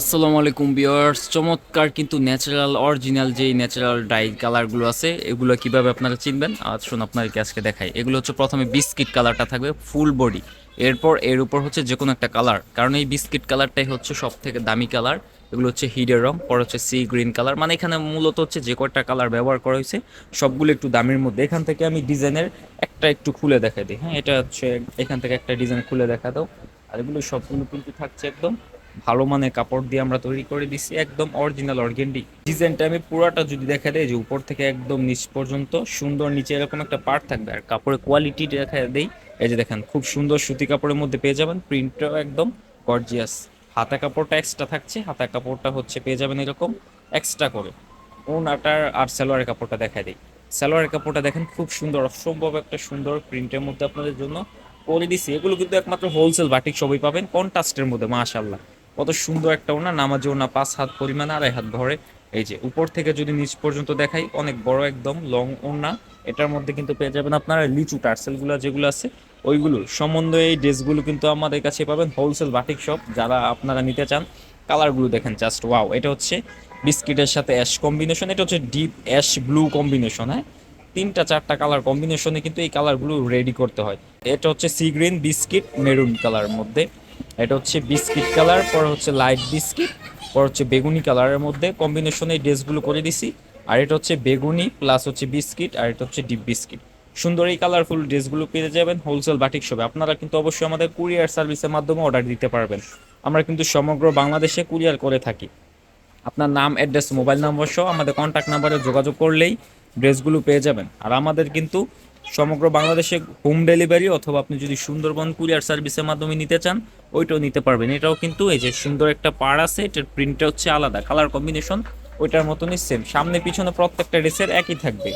আসসালামু আলাইকুম বিয়ার্স চমৎকার কিন্তু ন্যাচারাল, অরিজিনাল যেই ন্যাচারাল ডাই কালারগুলো আছে, এগুলো কীভাবে আপনারা চিনবেন? আসুন আপনাদেরকে আজকে দেখাই। এগুলো হচ্ছে প্রথমে বিস্কিট কালারটা থাকবে ফুল বডি। এরপর এর উপর হচ্ছে যে কোনো একটা কালার। কারণ এই বিস্কিট কালারটাই হচ্ছে সব থেকে দামি কালার। এগুলো হচ্ছে হিডের রং, পর হচ্ছে সি গ্রিন কালার। মানে এখানে মূলত হচ্ছে যে কয়টা কালার ব্যবহার করা হয়েছে, সবগুলো একটু দামের মধ্যে। এখান থেকে আমি ডিজাইনের একটা একটু খুলে দেখাই দিই। হ্যাঁ এটা হচ্ছে, এখান থেকে একটা ডিজাইন খুলে দেখা দাও। আর এগুলো সবগুলো কিন্তু থাকছে একদম ভালো মানের কাপড় দিয়ে আমরা তৈরি করে দিছি, একদম অরিজিনাল অর্গেন্ডি ডিজাইনটা আমি পুরাটা যদি দেখা দেয় যে উপর থেকে একদম নিচ পর্যন্ত, সুন্দর নিচে এরকম একটা পার্ট থাকবে। আর কাপড়ের কোয়ালিটি দেখা দেই, এই যে দেখেন, খুব সুন্দর সুতি কাপড়ের মধ্যে পেয়ে যাবেন প্রিন্টটাও একদম গর্জিয়াস হাতা কাপড়টা এক্সট্রা থাকছে, হাতা কাপড়টা হচ্ছে পেয়ে যাবেন এরকম এক্সট্রা করে। ওনাটার আর সালোয়ারের কাপড়টা দেখা দিই। সালোয়ারের কাপড়টা দেখেন, খুব সুন্দর, অসম্ভব একটা সুন্দর প্রিন্টের মধ্যে আপনাদের জন্য করে দিছি। এগুলো কিন্তু একমাত্র হোলসেল বাটিক সবই পাবেন কন্ট্রাস্টের মধ্যে মাশাল্লাহ কত সুন্দর একটা ওনা নামাজে ওনা পাঁচ হাত পরিমাণে, আড়াই হাত ভরে। এই যে, উপর থেকে যদি নিচ পর্যন্ত দেখাই, অনেক বড় একদম লং ওনা এটার মধ্যে কিন্তু পেয়ে যাবেন আপনারা লিচু টার্সেলগুলো যেগুলো আছে, ওইগুলো। সম্বন্ধে এই ড্রেসগুলো কিন্তু আমাদের কাছে পাবেন হোলসেল বাটিক শপ যারা আপনারা নিতে চান, কালারগুলো দেখেন জাস্ট ওয়াও এটা হচ্ছে বিস্কিটের সাথে অ্যাশ কম্বিনেশন এটা হচ্ছে ডিপ অ্যাশ ব্লু কম্বিনেশন হ্যাঁ? তিনটা, চারটা কালার কম্বিনেশনে কিন্তু এই কালারগুলো রেডি করতে হয়। এটা হচ্ছে sea green biscuit maroon colour মধ্যে। এটা হচ্ছে বিস্কিট কালার, পর হচ্ছে লাইট বিস্কিট, পর হচ্ছে বেগুনি কালারের মধ্যে কম্বিনেশনে এই ড্রেসগুলো করে দিছি। আর এটা হচ্ছে বেগুনি প্লাস হচ্ছে বিস্কিট, আর এটা হচ্ছে ডিপ বিস্কিট। সুন্দর এই কালারফুল ড্রেসগুলো পেয়ে যাবেন হোলসেল বাটিক শপে আপনারা কিন্তু অবশ্যই আমাদের কুরিয়ার সার্ভিসের মাধ্যমে অর্ডার দিতে পারবেন। আমরা কিন্তু সমগ্র বাংলাদেশে কুরিয়ার করে থাকি। আপনার নাম অ্যাড্রেস মোবাইল নাম্বার সহ আমাদের কন্ট্যাক্ট নাম্বারে যোগাযোগ করলেই ড্রেসগুলো পেয়ে যাবেন। আর আমাদের কিন্তু সমগ্র বাংলাদেশে হোম ডেলিভারি অথবা আপনি যদি সুন্দরবন কুরিয়ার সার্ভিসের মাধ্যমে নিতে চান, ওইটাও নিতে পারবেন। এটাও কিন্তু এই যে সুন্দর একটা পাড় আছে, এটার প্রিন্টটা হচ্ছে আলাদা কালার কম্বিনেশন ওইটার মতনই সেম সামনে পিছনে প্রত্যেকটা ড্রেসের একই থাকবে।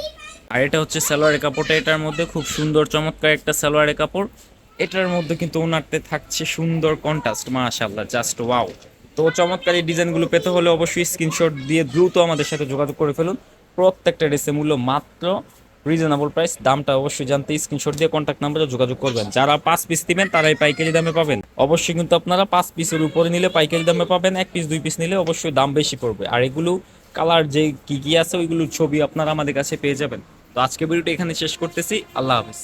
আর এটা হচ্ছে সালোয়ারের কাপড়টা, এটার মধ্যে খুব সুন্দর চমৎকার একটা সালোয়ারের কাপড়। এটার মধ্যে কিন্তু ওনারতে থাকছে সুন্দর কন্ট্রাস্ট মাশাআল্লাহ জাস্ট ওয়াও তো চমৎকার এই ডিজাইনগুলো পেতে হলে অবশ্যই স্ক্রিনশট দিয়ে দ্রুত আমাদের সাথে যোগাযোগ করে ফেলুন। প্রত্যেকটা ড্রেসের মূল্য মাত্র রিজনেবল প্রাইস দামটা অবশ্যই জানতে স্ক্রিনশট দিয়ে কন্ট্যাক্ট নাম্বারে যোগাযোগ করবেন। যারা পাঁচ পিস দিবেন তারাই পাইকারি দামে পাবেন। অবশ্যই কিন্তু আপনারা পাঁচ পিসের উপরে নিলে পাইকারি দামে পাবেন, এক পিস দুই পিস নিলে অবশ্যই দাম বেশি পড়বে। আর এগুলো কালার যে কী কী আছে ওইগুলোর ছবি আপনারা আমাদের কাছে পেয়ে যাবেন। তো আজকে ভিডিওটা এখানে শেষ করতেছি। আল্লাহ হাফিজ।